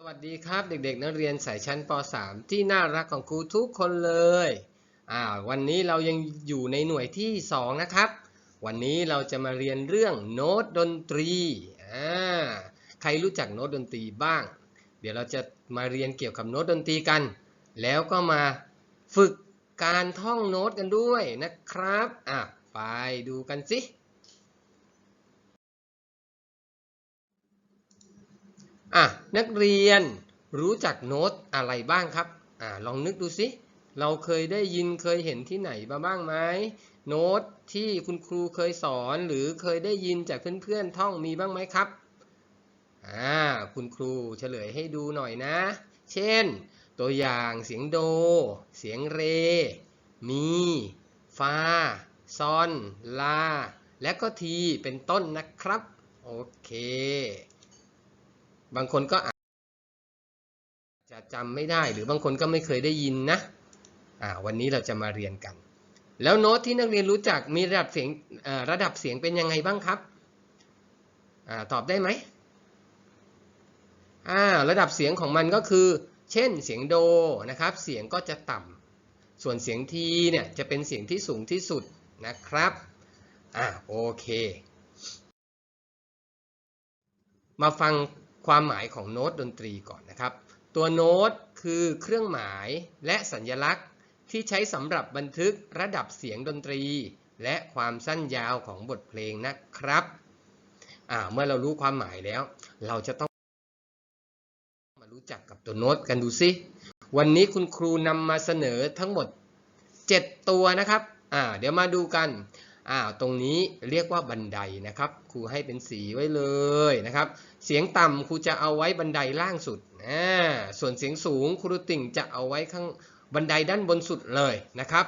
สวัสดีครับเด็กๆ นักเรียนสายชั้นป .3 ที่น่ารักของครูทุกคนเลยอ่าวันนี้เรายังอยู่ในหน่วยที่ 2 นะครับ วันนี้เราจะมาเรียนเรื่องโน้ตดนตรีอ่าใครรู้จักโน้ตดนตรีบ้าง เดี๋ยวเราจะมาเรียนเกี่ยวกับโน้ตดนตรีกัน แล้วก็มาฝึกการท่องโน้ตกันด้วยนะครับอะไปดูกันสิ อะนักเรียนรู้จักโน้ตอะไรบ้างครับอ่าลองนึกดูสิเราเคยได้ยินเคยเห็นที่ไหนมาบ้างไหมโน้ตที่คุณครูเคยสอนหรือเคยได้ยินจากเพื่อนๆท่องมีบ้างไหมครับอ่าคุณครูเฉลยให้ดูหน่อยนะ เช่น ตัวอย่างเสียงโด เสียงเร มี ฟาซอน ลา และก็ทีเป็นต้นนะครับ โอเค บางคนก็อาจจะจำไม่ได้หรือบางคนก็ไม่เคยได้ยินนะอ่าวันนี้เราจะมาเรียนกัน แล้วโน้ตที่นักเรียนรู้จักมีระดับเสียงระดับเสียงเป็นยังไงบ้างครับอตอบได้ไหมอ่าระดับเสียงของมันก็คือ เช่นเสียงโดนะครับ เสียงก็จะต่ำส่วนเสียงทีเนี่ยจะเป็นเสียงที่สูงที่สุดนะครับอ่าโอเค มาฟัง ความหมายของโน้ตดนตรีก่อนนะครับ ตัวโน้ตคือเครื่องหมายและสัญลักษณ์ที่ใช้สำหรับบันทึกระดับเสียงดนตรี และความสั้นยาวของบทเพลงนะครับเมื่อเรารู้ความหมายแล้ว เราจะต้องมารู้จักกับตัวโน้ตกันดูสิวันนี้คุณครูนำมาเสนอทั้งหมด 7 ตัวนะครับเดี๋ยวมาดูกัน อ่าตรงนี้เรียกว่าบันไดนะครับครูให้เป็นสีไว้เลยนะครับ เสียงต่ำครูจะเอาไว้บันไดล่างสุดอ่าส่วนเสียงสูงครูติ่งจะเอาไว้ข้างบันไดด้านบนสุดเลยนะครับ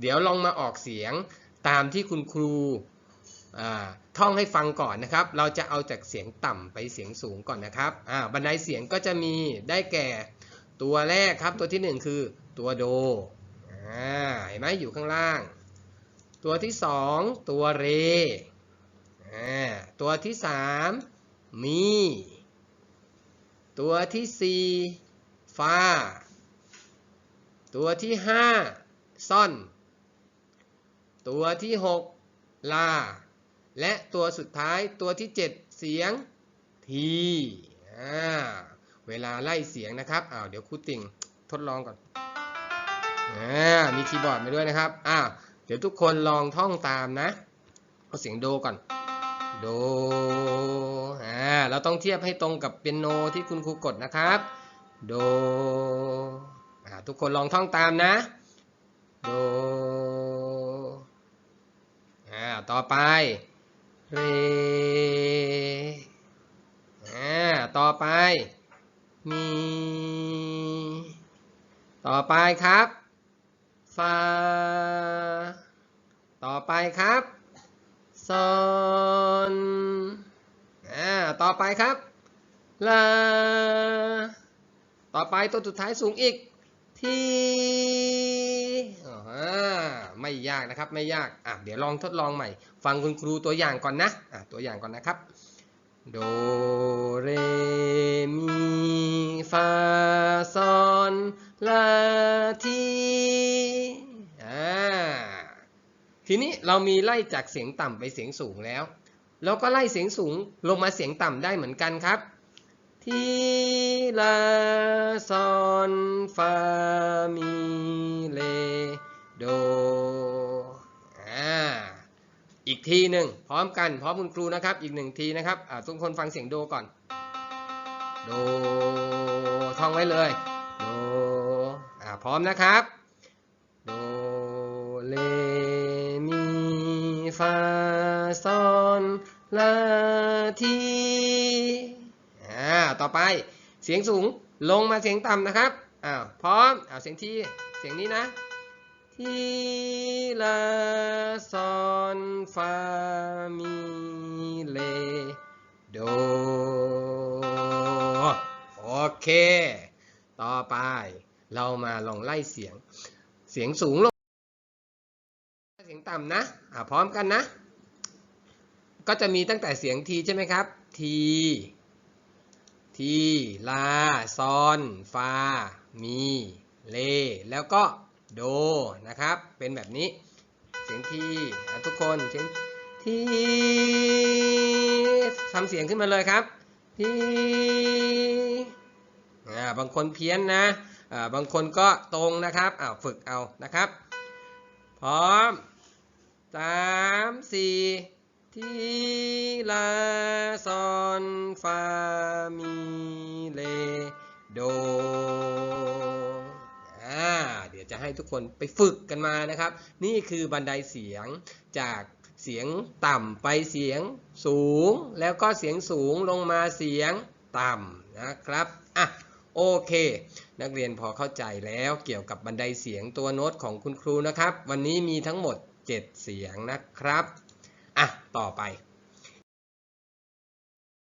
เดี๋ยวลองมาออกเสียงตามที่คุณครูอ่าท่องให้ฟังก่อนนะครับ เราจะเอาจากเสียงต่ำไปเสียงสูงก่อนนะครับอ่าบันไดเสียงก็จะมีได้แก่ตัวแรกครับ ตัวที่หนึ่งคือตัวโดอ่าเห็นไหมอยู่ข้างล่าง ตัวที่สองตัวเร ตัวที่สามมี ตัวที่สี่ฟา ตัวที่ห้าซ่อน ตัวที่หกลา และตัวสุดท้ายตัวที่เจ็ดเสียงทีเวลาไล่เสียงนะครับอ้าวเดี๋ยวครูติ่งทดลองก่อนอมีคีย์บอร์ดมาด้วยนะครับอ้าว ดี๋ยวทุกคนลองท่องตามนะ เอาเสียงโดก่อน โด อ่า เราต้องเทียบให้ตรงกับเปียโนที่คุณครูกดนะครับ โด อ่า ทุกคนลองท่องตามนะ โด อ่า ต่อไป เร อ่า ต่อไป มี ต่อไปครับ ฟา ต่อไปครับซอนอ่าต่อไปครับลาต่อไปตัวสุดท้ายสูงอีกทีอ่าไม่ยากนะครับไม่ยากอะเดี๋ยวลองทดลองใหม่ ฟังคุณครูตัวอย่างก่อนนะอะตัวอย่างก่อนนะครับโดเรมีฟาซอนลาที ทีนี้เรามีไล่จากเสียงต่ำไปเสียงสูงแล้ว เราก็ไล่เสียงสูงลงมาเสียงต่ำได้เหมือนกันครับ ทีลาซอนฟามีเลโดอ่าอีกทีหนึ่งพร้อมกันพร้อมคุณครูนะครับ อีกหนึ่งทีนะครับทุกคนฟังเสียงโดก่อน โดท่องไว้เลย โดอ่าพร้อมนะครับ โดเล ฟาซอนลาทีอ่าต่อไปเสียงสูงลงมาเสียงต่ำนะครับอ้าวพร้อมอ้าวเสียงทีเสียงนี้นะทีลาซอนฟามีเลโดโอเค ต่อไปเรามาลองไล่เสียง เสียงสูงลง ต่ำนะอ่าพร้อมกันนะ ก็จะมีตั้งแต่เสียงทีใช่ไหมครับทีทีลา ซอน ฟา มี เล แล้วก็โด นะครับ เป็นแบบนี้ เสียงทีอะทุกคน เสียงทีทำเสียงขึ้นมาเลยครับทีอ่าบางคนเพี้ยนนะอ่าบางคนก็ตรงนะครับอ้าฝึกเอา นะครับ พร้อม สามสี่ทีลาซอนฟามีเลโดอ่าเดี๋ยวจะให้ทุกคนไปฝึกกันมานะครับ นี่คือบันไดเสียงจากเสียงต่ำไปเสียงสูง แล้วก็เสียงสูงลงมาเสียงต่ำนะครับอะโอเค นักเรียนพอเข้าใจแล้วเกี่ยวกับบันไดเสียงตัวโน้ตของคุณครูนะครับ วันนี้มีทั้งหมด 7 เสียงนะครับอะต่อไป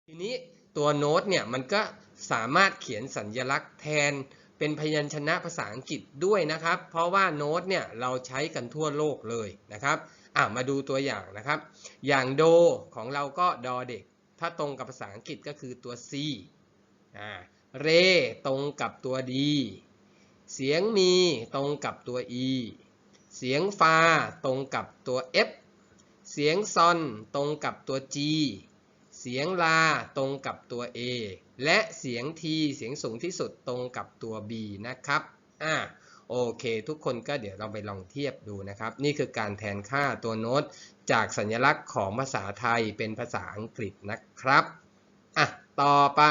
ทีนี้ตัวโน้ตเนี่ยมันก็สามารถเขียนสัญลักษณ์แทนเป็นพยัญชนะภาษาอังกฤษด้วยนะครับ เพราะว่าโน้ตเนี่ยเราใช้กันทั่วโลกเลยนะครับอะมาดูตัวอย่างนะครับ อย่างโดของเราก็ดอเด็ก ถ้าตรงกับภาษาอังกฤษก็คือตัว C อ่าเรตรงกับตัว D เสียงมีตรงกับตัว E เสียงฟาตรงกับตัว F เสียงซอนตรงกับตัว G เสียงลาตรงกับตัว A และเสียง T เสียงสูงที่สุดตรงกับตัว B นะครับ อ่า โอเค ทุกคนก็เดี๋ยวเราไปลองเทียบดูนะครับ นี่คือการแทนค่าตัวโน้ต จากสัญลักษณ์ของภาษาไทยเป็นภาษาอังกฤษนะครับ อะ ต่อไป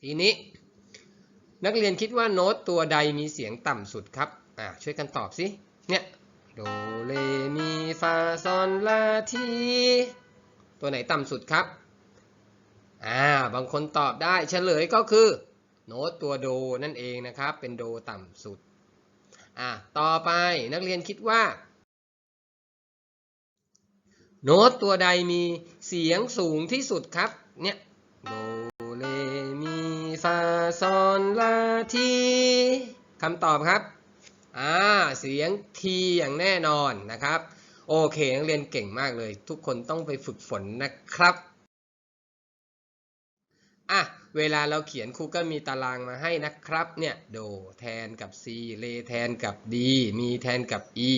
ทีนี้ นักเรียนคิดว่าโน้ตตัวใดมีเสียงต่ำสุดครับอ่าช่วยกันตอบสิเนี่ยโดเรมีฟาซอนลาทีตัวไหนต่ำสุดครับอ่าบางคนตอบได้เฉลยก็คือโน้ตตัวโดนั่นเองนะครับเป็นโดต่ำสุดอ่าต่อไปนักเรียนคิดว่า โน้ตตัวใดมีเสียงสูงที่สุดครับเนี่ยโด ซอนลาทีคำตอบครับอ่าเสียงทีอย่างแน่นอนนะครับ โอเค นักเรียนเก่งมากเลย ทุกคนต้องไปฝึกฝนนะครับอะเวลาเราเขียนครูก็มีตารางมาให้นะครับเนี่ยโดแทนกับ C เลแทนกับ D มีแทนกับ E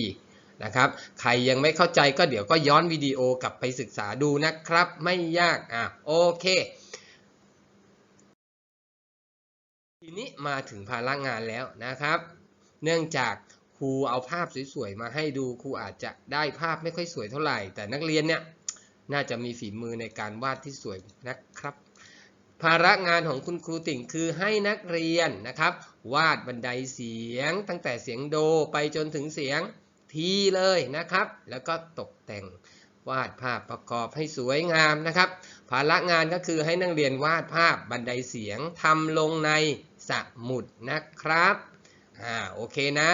นะครับใครยังไม่เข้าใจก็เดี๋ยวก็ย้อนวิดีโอกลับไปศึกษาดูนะครับ ไม่ยากอะโอเค ทีนี้มาถึงภาระงานแล้วนะครับ เนื่องจากครูเอาภาพสวยๆมาให้ดูครูอาจจะได้ภาพไม่ค่อยสวยเท่าไหร่ แต่นักเรียนเนี่ยน่าจะมีฝีมือในการวาดที่สวยนะครับ ภาระงานของคุณครูติ่งคือให้นักเรียนนะครับ วาดบันไดเสียง ตั้งแต่เสียงโดไปจนถึงเสียงทีเลยนะครับ แล้วก็ตกแต่งวาดภาพประกอบให้สวยงามนะครับ ภาระงานก็คือให้นักเรียนวาดภาพบันไดเสียงทำลงใน สมุดนะครับอ่าโอเคนะ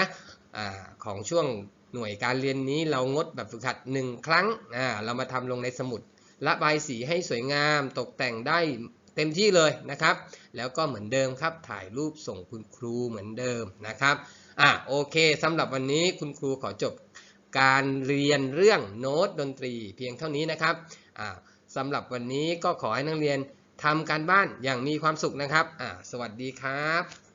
อ่าของช่วงหน่วยการเรียนนี้เรางดแบบฝึกหัดหนึ่งครั้งอ่าเรามาทำลงในสมุดระบายสีให้สวยงามตกแต่งได้เต็มที่เลยนะครับ แล้วก็เหมือนเดิมครับถ่ายรูปส่งคุณครูเหมือนเดิมนะครับอะโอเคสำหรับวันนี้คุณครูขอจบการเรียนเรื่องโน้ตดนตรีเพียงเท่านี้นะครับอ่าสำหรับวันนี้ก็ขอให้นักเรียน ทำการบ้านอย่างมีความสุขนะครับ สวัสดีครับ